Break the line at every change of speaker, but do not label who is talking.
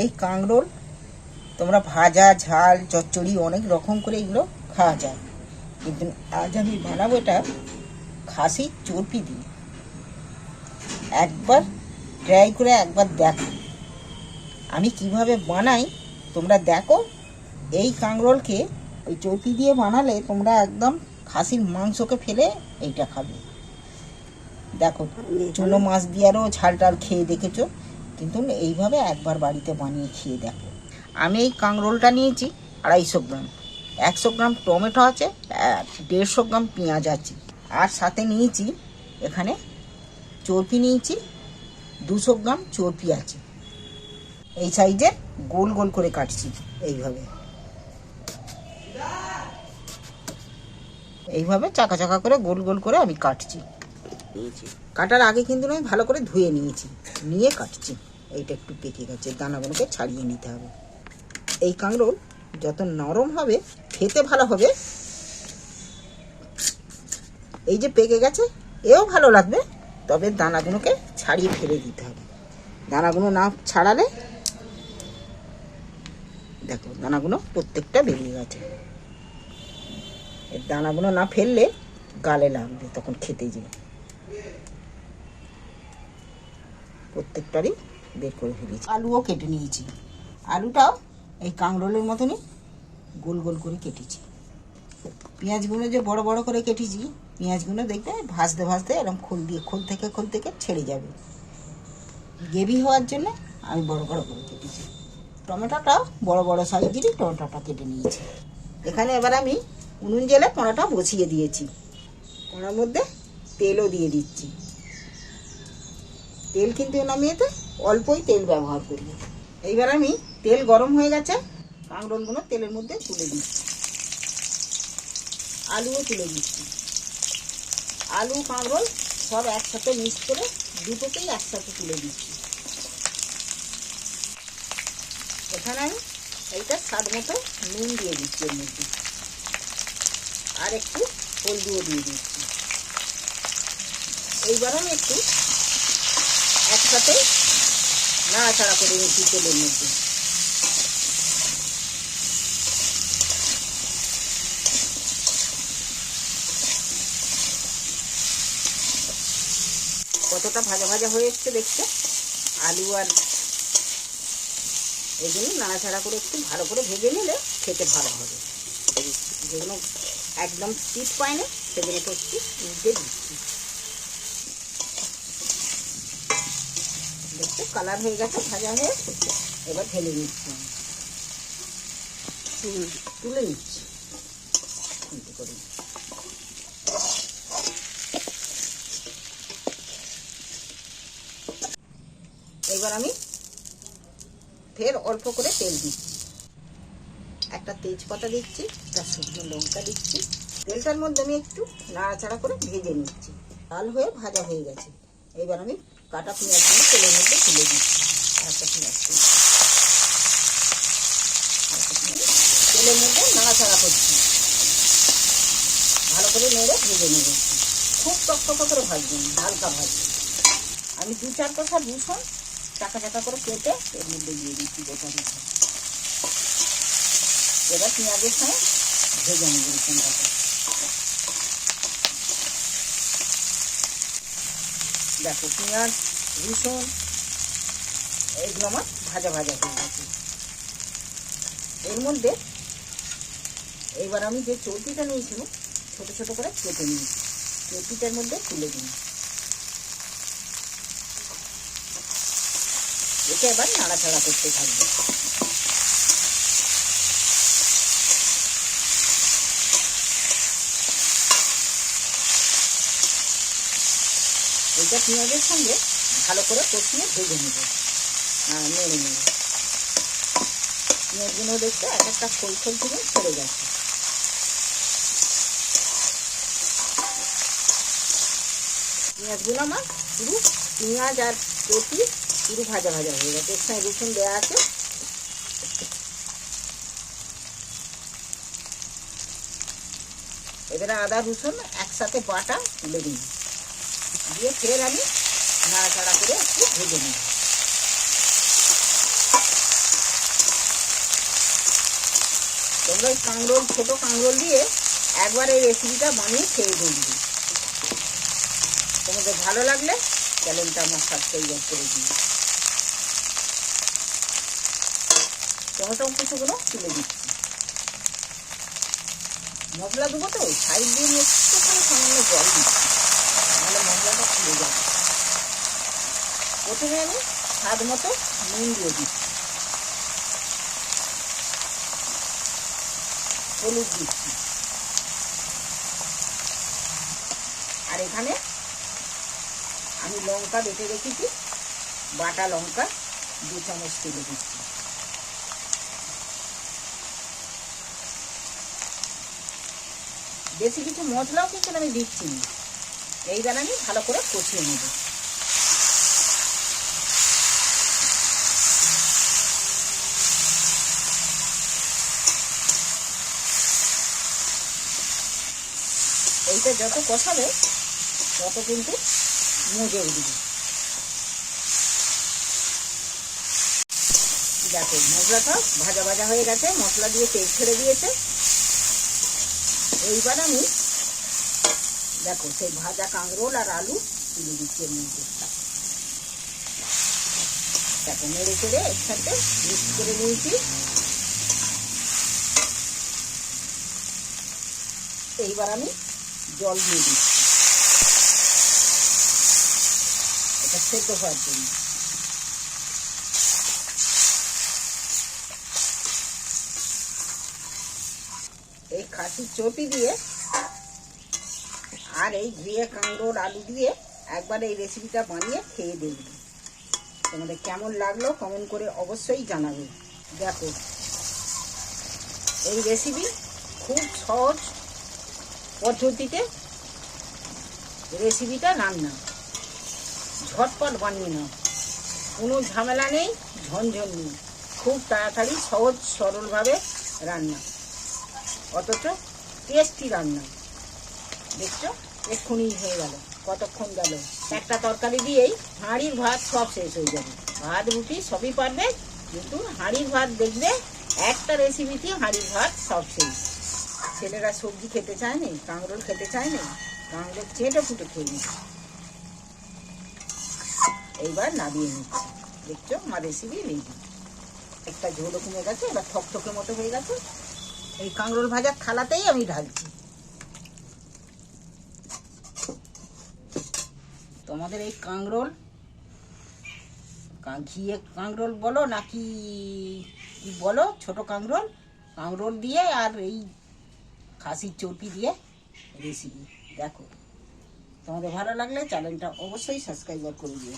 এই কাঁকরোল তোমরা ভাজা, ঝাল, চচ্চড়ি অনেক রকম করে এগুলো খাওয়া যায়। কিন্তু আজ আমি বানাবো এটা খাসির চর্পি দিয়ে। একবার ট্রাই করে একবার দেখো। আমি কীভাবে বানাই তোমরা দেখো। এই কাঁকরোলকে ওই চর্পি দিয়ে বানালে তোমরা একদম খাসির মাংসকে ফেলে এইটা খাবে। দেখো, চুনো মাছ দিয়ে আরও ঝাল টাল খেয়ে দেখেছ। কিন্তু এইভাবে একবার বাড়িতে বানিয়ে খেয়ে দেখো। আমি এই কাঁকরোলটা নিয়েছি আড়াইশো গ্রাম। একশো গ্রাম টমেটো আছে দেড়শো গ্রাম পেঁয়াজ আছে। আর সাথে নিয়েছি এখানে চর্পি নিয়েছি, দুশো গ্রাম চর্পি আছে। এই সাইজে গোল গোল করে কাটছি এইভাবে। এইভাবে চাকা চাকা করে গোল গোল করে আমি কাটছি। কাটার আগে কিন্তু আমি ভালো করে ধুয়ে নিয়েছি। নিয়ে কাটছি। এইটা একটু পেকে গেছে, দানাগুলোকে ছাড়িয়ে নিতে হবে। এই কাঁকরোল যত নরম হবে, খেতে ভালো হবে, এই যে পেকে গেছে, এও ভালো লাগবে, তবে দানাগুলোকে ছাড়িয়ে ফেলে দিতে হবে। দানাগুলো না ছাড়ালে, দেখো দানাগুলো প্রত্যেকটা বেরিয়ে গেছে। এর দানাগুলো না ফেললে গালে লাগবে, তখন খেতে যেয়ে। প্রত্যেকটারই বের করে ফেলেছি। আলুও কেটে নিয়েছি। আলুটাও এই কাঁকরোলের মতনই গোল গোল করে কেটেছি। পেঁয়াজগুলো যে বড় বড় করে কেটেছি, পেঁয়াজগুলো দেখবে ভাজতে ভাজতে এরকম খোল দিয়ে, খোল থেকে খোল থেকে ছেড়ে যাবে। গ্রেভি হওয়ার জন্য আমি বড় বড় করে কেটেছি। টমেটোটাও বড় বড় সাইজেরই টমেটোটা কেটে নিয়েছি। এখানে এবার আমি উনুন জেলে কড়াটা বসিয়ে দিয়েছি। কড়ার মধ্যে তেলও দিয়ে দিচ্ছি। তেল কিন্তু নামিয়েতে অল্পই তেল ব্যবহার করি। এইবার আমি তেল গরম হয়ে গেছে, কাঁকরোলগুলো তেলের মধ্যে তুলে দিচ্ছি আলুও তুলে দিচ্ছি আলু, কাঁকরোল সব একসাথে মিক্স করে দুটোকেই একসাথে তুলে দিচ্ছি এখানে আমি এইটা স্বাদ মতো নুন দিয়ে দিচ্ছি এর মধ্যে। আর একটু হলদিও দিয়ে দিচ্ছি। এইবার আমি একটু একসাথে নাড়াচাড়া করে নিচ্ছি তেলের মধ্যে? কতটা ভাজা ভাজা হয়ে এসছে দেখছে আলু আর এগুলো নাড়াচাড়া করে একটু ভালো করে ভেজে নিলে খেতে ভালো হবে। যেগুলো একদম চিট পায় না সেগুলো তো একটু দিচ্ছি। দেখতে, কালার হয়ে গেছে, ভাজা হয়ে এবার ঢেলে নিচ্ছি। তুলে নিচ্ছি। করে এবার আমি ফের অল্প করে তেল দিচ্ছি। একটা তেজপাতা দিচ্ছি, একটা শুকনো লঙ্কা দিচ্ছি। তেলটার মধ্যে আমি একটু নাড়াচাড়া করে ভেজে নিচ্ছি। লাল হয়ে ভাজা হয়ে গেছে। এবার আমি কাটা পেঁয়াজগুলো তেলের মধ্যে তুলে দিচ্ছি। তেলের মধ্যে নাড়াচাড়া করছি। ভালো করে নেড়ে ভেজে নেব। খুব টকটক করে ভাজবেন হালকা ভাজবেন আমি দু চার কথা রসুন টাকা চাকা করে কেটে এর মধ্যে দিয়ে দিচ্ছি গোটা রসুন এবার পেঁয়াজের সঙ্গে ভেজে নেব রসুনটাকে। দেখো পেঁয়াজ, রসুন, এইগুলো আমার ভাজা ভাজা হয়ে গেছে। এর মধ্যে এইবার আমি যে চর্পিটা নিয়েছিলাম, ছোট ছোট করে কেটে নিয়েছি। চর্পিটার মধ্যে তুলে দিন এটা এবার নাড়াচাড়া করতে থাকবে। এইটা পেঁয়াজের সঙ্গে ভালো করে কষিয়ে ভেজে নেবে। নেড়ে নেবে পেঁয়াজগুলো দেখতে এক একটা খোল খোল থেকে ছেড়ে গেছে পেঁয়াজগুলো আমার পুরো পেঁয়াজ আর কপি পুরো ভাজা ভাজা হয়ে গেছে। এর রসুন দেওয়া আছে। এবারে আদা রসুন একসাথে বাটা তুলে দিন দিয়ে ফের আমি নাড়াচাড়া করে একটু ভেজে নিই তোমরা ওই কাঁকরোল, ছোটো কাঁকরোল দিয়ে একবার এই রেসিপিটা বানিয়ে খেয়ে বলবি তোমাদের ভালো লাগলে চ্যানেলটা আমার সাবস্ক্রাইব করে দিই টমেটো কিছুগুলো তুলে দিচ্ছি। মশলা দেবো তো, সাইড দিয়ে একটুখানি সামান্য জল দিচ্ছি। খুলে যাবে। প্রথমে আমি স্বাদ মতো নুন দিয়ে দিচ্ছি হলুদ দিচ্ছি। আর এখানে আমি লঙ্কা বেটে রেখেছি, বাটা লঙ্কা, দু চামচ তুলে দিচ্ছি। বেশি কিছু মশলাও কিন্তু আমি দিচ্ছি না। এইবার আমি ভালো করে কষিয়ে নেব। এইটা যত কষাবে, তত কিন্তু মজে উঠবে। দেখো, মশলাটা ভাজা ভাজা হয়ে গেছে, মশলা দিয়ে তেল ছেড়ে দিয়েছে। এইবার আমি দেখো, সেই ভাজা কাঁকরোল আর আলু তুলে দিচ্ছি এর মধ্যে। দেখো, নেড়ে চেড়ে একসাথে মিক্স করে নিয়েছি। এইবার আমি জল দিয়ে দিচ্ছি। এটা সেদ্ধ হওয়ার জন্য। এই খাসির চটি দিয়ে আর এই ঘিয়ে কাঁকড়োর আলু দিয়ে একবার এই রেসিপিটা বানিয়ে খেয়ে দেখবে। তোমাদের কেমন লাগল কমেন্ট করে অবশ্যই জানাবে। দেখো, এই রেসিপি খুব সহজ পদ্ধতিতে রেসিপিটা রান্না। ঝটপট বানিয়ে নাও। কোনো ঝামেলা নেই, ঝনঝন নেই। খুব তাড়াতাড়ি, সহজ, সরলভাবে রান্না। অথচ টেস্টি রান্না। দেখছ? এক্ষুনি হয়ে গেল, কতক্ষণ গেল? একটা তরকারি দিয়েই হাঁড়ির ভাত সব শেষ হয়ে যাবে। ভাত, রুটি সবই পারবে, কিন্তু হাঁড়ির ভাত দেখবে একটা রেসিপিতে হাঁড়ির ভাত সব শেষ। ছেলেরা সবজি খেতে চায় না, কাঁকরোল খেতে চায় না কাঁকরোল চেটে ফুটে খেয়ে নিচ্ছে। এইবার নামিয়ে নিচ্ছে। দেখছ, আমার রেসিপি রেডি একটা ঝোলও কমে গেছে, এবার থকথকে মতো হয়ে গেছে। এই কাঁকরোল ভাজার থালাতেই আমি ঢালছি। তোমাদের এই কাঁকরোল? ঘিয়ে কাঁকরোল বলো নাকি কি বলো? ছোট কাঁকরোল? কাঁকরোল দিয়ে আর এই খাসির চর্বি দিয়ে রেসিপি দেখো। তোমাদের ভালো লাগলে চ্যানেলটা অবশ্যই সাবস্ক্রাইব করে দিও।